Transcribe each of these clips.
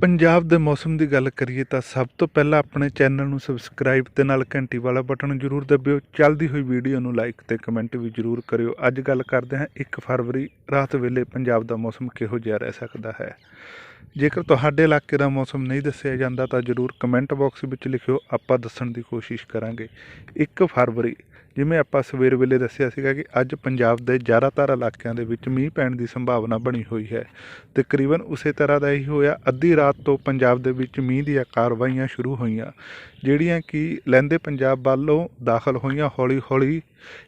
ਪੰਜਾਬ ਦੇ ਮੌਸਮ ਦੀ ਗੱਲ ਕਰੀਏ ਤਾਂ ਸਭ ਤੋਂ ਪਹਿਲਾਂ ਆਪਣੇ ਚੈਨਲ ਨੂੰ ਸਬਸਕ੍ਰਾਈਬ ਤੇ ਨਾਲ ਘੰਟੀ ਵਾਲਾ ਬਟਨ ਜ਼ਰੂਰ ਦਬਿਓ। ਚੱਲਦੀ ਹੋਈ ਵੀਡੀਓ ਨੂੰ ਲਾਈਕ ਤੇ ਕਮੈਂਟ ਵੀ ਜ਼ਰੂਰ ਕਰਿਓ। ਅੱਜ ਗੱਲ ਕਰਦੇ ਹਾਂ 1 ਫਰਵਰੀ, ਰਾਤ ਵੇਲੇ ਪੰਜਾਬ ਦਾ ਮੌਸਮ ਕਿਹੋ ਜਿਹਾ ਰਹਿ ਸਕਦਾ ਹੈ। ਜੇਕਰ ਤੁਹਾਡੇ ਇਲਾਕੇ ਦਾ ਮੌਸਮ ਨਹੀਂ ਦੱਸਿਆ ਜਾਂਦਾ ਤਾਂ ਜ਼ਰੂਰ ਕਮੈਂਟ ਬਾਕਸ ਵਿੱਚ ਲਿਖਿਓ। ਆਪਾਂ ਦੱਸਣ ਦੀ ਕੋਸ਼ਿਸ਼ ਕਰਾਂਗੇ। 1 ਫਰਵਰੀ ਜਿਵੇਂ ਆਪਾਂ ਸਵੇਰ ਵੇਲੇ ਦੱਸਿਆ ਸੀਗਾ ਕਿ ਅੱਜ ਪੰਜਾਬ ਦੇ ਜ਼ਿਆਦਾਤਰ ਇਲਾਕਿਆਂ ਦੇ ਵਿੱਚ ਮੀਂਹ ਪੈਣ ਦੀ ਸੰਭਾਵਨਾ ਬਣੀ ਹੋਈ ਹੈ। ਤਕਰੀਬਨ ਉਸੇ ਤਰ੍ਹਾਂ ਦਾ ਹੀ ਹੋਇਆ। ਅੱਧੀ ਰਾਤ ਤੋਂ ਪੰਜਾਬ ਦੇ ਵਿੱਚ ਮੀਂਹ ਦੀਆਂ ਕਾਰਵਾਈਆਂ ਸ਼ੁਰੂ ਹੋਈਆਂ, ਜਿਹੜੀਆਂ ਕਿ ਲਹਿੰਦੇ ਪੰਜਾਬ ਵੱਲੋਂ ਦਾਖਲ ਹੋਈਆਂ ਹੌਲੀ ਹੌਲੀ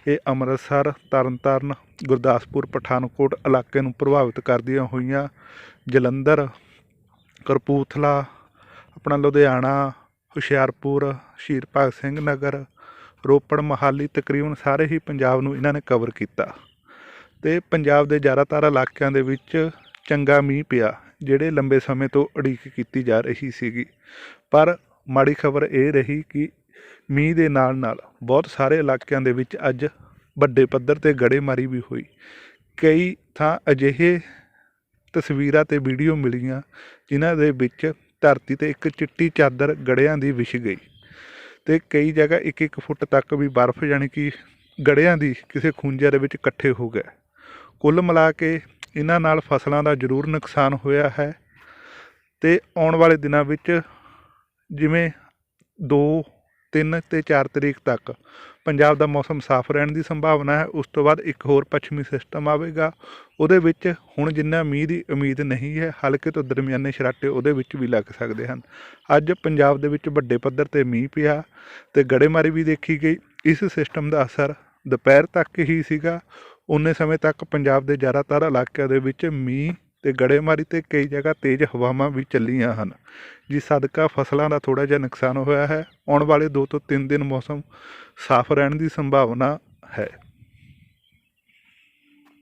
ਇਹ ਅੰਮ੍ਰਿਤਸਰ, ਤਰਨਤਾਰਨ, ਗੁਰਦਾਸਪੁਰ, ਪਠਾਨਕੋਟ ਇਲਾਕੇ ਨੂੰ ਪ੍ਰਭਾਵਿਤ ਕਰਦੀਆਂ ਹੋਈਆਂ। ਜਲੰਧਰ ਕਰਪੂਥਲਾ ਆਪਣਾ ਲੁਧਿਆਣਾ, ਹੁਸ਼ਿਆਰਪੁਰ, ਸ਼ਹੀਦ ਭਗਤ ਸਿੰਘ ਨਗਰ ਰੋਪੜ ਮਹਾਲੀ ਤਕਰੀਬਨ ਸਾਰੇ ਹੀ ਪੰਜਾਬ ਨੂੰ ਇਹਨਾਂ ਨੇ ਕਵਰ ਕੀਤਾ। ਤੇ ਪੰਜਾਬ ਦੇ ਜ਼ਿਆਦਾਤਰ ਇਲਾਕਿਆਂ ਦੇ ਵਿੱਚ ਚੰਗਾ ਮੀਂਹ ਪਿਆ, ਜਿਹੜੇ ਲੰਬੇ ਸਮੇਂ ਤੋਂ ਉਡੀਕ ਕੀਤੀ ਜਾ ਰਹੀ ਸੀਗੀ। ਪਰ ਮਾੜੀ ਖਬਰ ਇਹ ਰਹੀ ਕਿ ਮੀਂਹ ਦੇ ਨਾਲ ਨਾਲ ਬਹੁਤ ਸਾਰੇ ਇਲਾਕਿਆਂ ਦੇ ਵਿੱਚ ਅੱਜ ਵੱਡੇ ਪੱਧਰ ਤੇ ਗੜੇਮਾਰੀ ਵੀ ਹੋਈ। ਕਈ ਥਾਂ ਅਜਿਹੇ ਤਸਵੀਰਾਂ ਤੇ ਵੀਡੀਓ ਮਿਲੀਆਂ, ਜਿਨ੍ਹਾਂ ਦੇ ਵਿੱਚ ਧਰਤੀ ਤੇ ਇੱਕ ਚਿੱਟੀ ਚਾਦਰ ਗੜਿਆਂ ਦੀ ਵਿਛ ਗਈ। ਤੇ ਕਈ ਜਗ੍ਹਾ ਇੱਕ ਇੱਕ ਫੁੱਟ ਤੱਕ ਵੀ ਬਰਫ਼ ਯਾਨੀ ਕਿ ਗੜਿਆਂ ਦੀ ਕਿਸੇ ਖੂੰਜੇ ਦੇ ਵਿੱਚ ਇਕੱਠੇ ਹੋ ਗਏ। ਕੁੱਲ ਮਿਲਾ ਕੇ ਇਹਨਾਂ ਨਾਲ ਫਸਲਾਂ ਦਾ ਜ਼ਰੂਰ ਨੁਕਸਾਨ ਹੋਇਆ ਹੈ ਤੇ ਆਉਣ ਵਾਲੇ ਦਿਨਾਂ ਵਿੱਚ ਜਿਵੇਂ 2 3 ਤੇ 4 ਤਰੀਕ ਤੱਕ। ਪੰਜਾਬ ਦਾ ਮੌਸਮ ਸਾਫ਼ ਰਹਿਣ ਦੀ ਸੰਭਾਵਨਾ ਹੈ। ਉਸ ਤੋਂ ਬਾਅਦ ਇੱਕ ਹੋਰ ਪੱਛਮੀ ਸਿਸਟਮ ਆਵੇਗਾ। ਉਹਦੇ ਵਿੱਚ ਹੁਣ ਜਿੰਨਾ ਮੀਂਹ ਦੀ ਉਮੀਦ ਨਹੀਂ ਹੈ, ਹਲਕੇ ਤੋਂ ਦਰਮਿਆਨੇ ਸ਼ਰਾਟੇ ਉਹਦੇ ਵਿੱਚ ਵੀ ਲੱਗ ਸਕਦੇ ਹਨ। ਅੱਜ ਪੰਜਾਬ ਦੇ ਵਿੱਚ ਵੱਡੇ ਪੱਧਰ ਤੇ ਮੀਂਹ ਪਿਆ ਤੇ ਗੜੇਮਾਰੀ ਵੀ ਦੇਖੀ ਗਈ। ਇਸ ਸਿਸਟਮ ਦਾ ਅਸਰ ਦੁਪਹਿਰ ਤੱਕ ਹੀ ਸੀਗਾ। ਉਨੇ ਸਮੇਂ ਤੱਕ ਪੰਜਾਬ ਦੇ ਜ਼ਿਆਦਾਤਰ ਇਲਾਕਿਆਂ ਦੇ ਵਿੱਚ ਮੀਂਹ ਤੇ ਗੜੇਮਾਰੀ ਤੇ ਕਈ ਜਗ੍ਹਾ ਤੇਜ਼ ਹਵਾਵਾਂ ਵੀ ਚੱਲੀਆਂ ਹਨ ਜਿਸ ਸਦਕਾ ਫਸਲਾਂ ਦਾ ਥੋੜਾ ਜਿਹਾ ਨੁਕਸਾਨ ਹੋਇਆ ਹੈ, ਆਉਣ ਵਾਲੇ 2 ਤੋਂ 3 ਦਿਨ ਮੌਸਮ ਸਾਫ਼ ਰਹਿਣ ਦੀ ਸੰਭਾਵਨਾ ਹੈ।